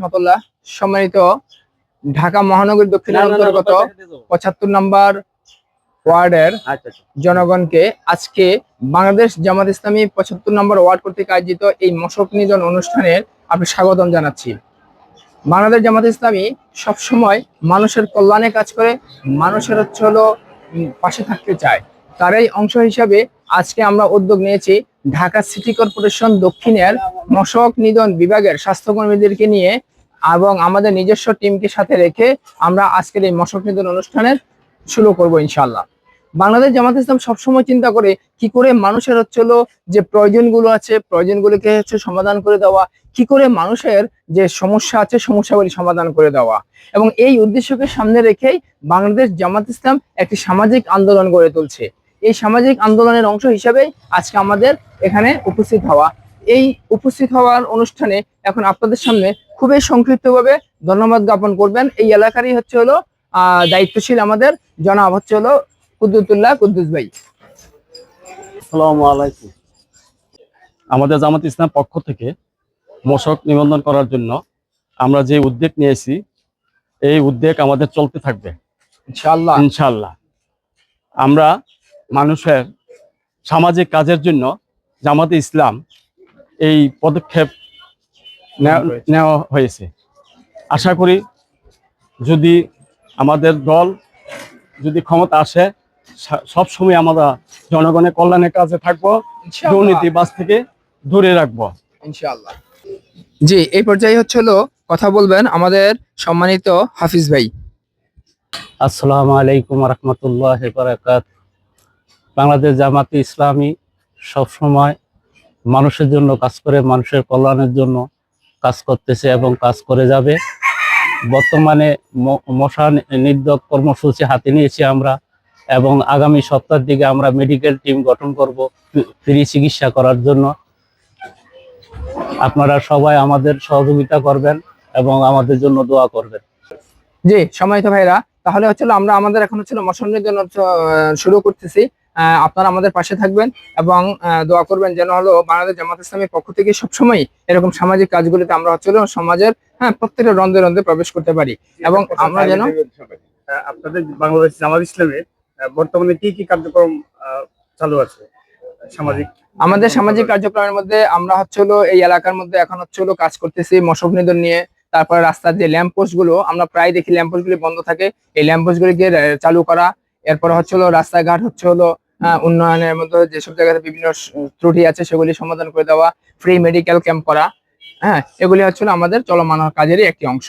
রহমতুল্লাহ সম্মানিত ঢাকা মহানগরী দক্ষিণের অন্তর্গত পঁচাত্তর নম্বর ওয়ার্ডের আচ্ছা আচ্ছা। জনগণকে আজকে বাংলাদেশ জামাত ইসলামী পঁচাত্তর নম্বর ওয়ার্ড কর্তৃক আয়োজিত এই মশক নিধন অনুষ্ঠানের আমি স্বাগতম জানাচ্ছি। বাংলাদেশ জামাত ইসলামী সবসময় মানুষের কল্যাণে কাজ করে মানুষের হচ্ছে হলো পাশে থাকতে চায়। তার এই অংশ হিসাবে আজকে আমরা উদ্যোগ নিয়েছি ঢাকা সিটি কর্পোরেশন দক্ষিণের মশক নিধন বিভাগের স্বাস্থ্যকর্মীদেরকে নিয়ে এবং আমাদের নিজস্ব টিমকে সাথে রেখে আমরা আজকের এই মশক নিধন অনুষ্ঠানের শুরু করব ইনশাল্লাহ বাংলাদেশ জামাত ইসলাম সবসময় চিন্তা করে কি করে মানুষের হচ্ছে হলো যে প্রয়োজনগুলো আছে, প্রয়োজনগুলোকে হচ্ছে সমাধান করে দেওয়া, কি করে মানুষের যে সমস্যা আছে সমস্যাগুলি সমাধান করে দেওয়া এবং এই উদ্দেশ্যকে সামনে রেখেই বাংলাদেশ জামাত ইসলাম একটি সামাজিক আন্দোলন গড়ে তুলছে। এই সামাজিক আন্দোলনের অংশ হিসাবেই আজকে আমাদের এখানে উপস্থিত হওয়া এই উপস্থিত হওয়ার অনুষ্ঠানে এখন আপনাদের সামনে খুবই সংক্ষিপ্তভাবে ধন্যবাদ জ্ঞাপন করবেন। এই এলাকারই হচ্ছে হলো আহ দায়িত্বশীল আমাদের জনাব হচ্ছে হলো কুদ্দুতুল্লাহ কুদ্দুস ভাই। আলাইকুম। আমাদের জামাত ইসলাম পক্ষ থেকে মশক নিবন্ধন করার জন্য আমরা যে উদ্যোগ নিয়েছি এই উদ্যোগ আমাদের চলতে থাকবে। ইনশাআল্লাহ। ইনশাল্লাহ আমরা মানুষের সামাজিক কাজের জন্য জামাতে ইসলাম এই পদক্ষেপ নেওয়া- নেওয়া হয়েছে। আশা করি যদি আমাদের দল যদি ক্ষমতা আসে সবসময় আমরা জনগণের কল্যাণের কাজে থাকব দুর্নীতিবাজ থেকে দূরে রাখব। ইনশাআল্লাহ। জি এই পর্যায়ে হচ্ছে হলো কথা বলবেন আমাদের সম্মানিত হাফিজ ভাই। আসসালামু আলাইকুম রহমতুল্লাহ বারাকাত বাংলাদেশ জামাতে ইসলামী সবসময় মানুষের জন্য কাজ করে মানুষের কল্যাণের জন্য কাজ করতেছে এবং কাজ করে যাবে। বর্তমানে মশা নির্দক কর্মসূচি হাতে নিয়েছি আমরা এবং আগামী সপ্তাহের দিকে আমরা মেডিকেল টিম গঠন করব ফ্রি চিকিৎসা করার জন্য। আপনারা সবাই আমাদের সহযোগিতা করবেন এবং আমাদের জন্য দোয়া করবেন। জি সময় তো ভাইরা তাহলে হচ্ছে হলো আমরা আমাদের এখন হচ্ছে মশনের জন্য আহ, শুরু করতেছি। আপনারা আমাদের পাশে থাকবেন এবং দোয়া করবেন যেন হলো বাংলাদেশ জামাত ইসলামের পক্ষ থেকে সবসময় এরকম সামাজিক কাজগুলিতে আমরা হচ্ছে সমাজের হ্যাঁ প্রত্যেকটা রন্ধে রন্ধে প্রবেশ করতে পারি। এবং আমরা যেন আপনাদের বাংলাদেশ জামাত ইসলামে বর্তমানে কি কি কার্যক্রম চালু আছে? সামাজিক আমাদের সামাজিক কার্যক্রমের মধ্যে আমরা হচ্ছে হলো এই এলাকার মধ্যে এখন হচ্ছে হলো কাজ করতেছি মশক নিধন নিয়ে। তারপরে রাস্তার যে ল্যাম্প পোস্টগুলো আমরা প্রায় দেখি ল্যাম্প পোস্ট গুলি বন্ধ থাকে। এই ল্যাম্প পোস্ট গুলিকে চালু করা এরপর হচ্ছে হলো রাস্তাঘাট, হচ্ছে হলো উন্নয়নের মধ্যে যেসব জায়গাতে বিভিন্ন ত্রুটি আছে সেগুলি সমাধান করে দেওয়া ফ্রি মেডিকেল ক্যাম্প করা হ্যাঁ এগুলি হচ্ছে আমাদের চলমান কাজেরই একটি অংশ।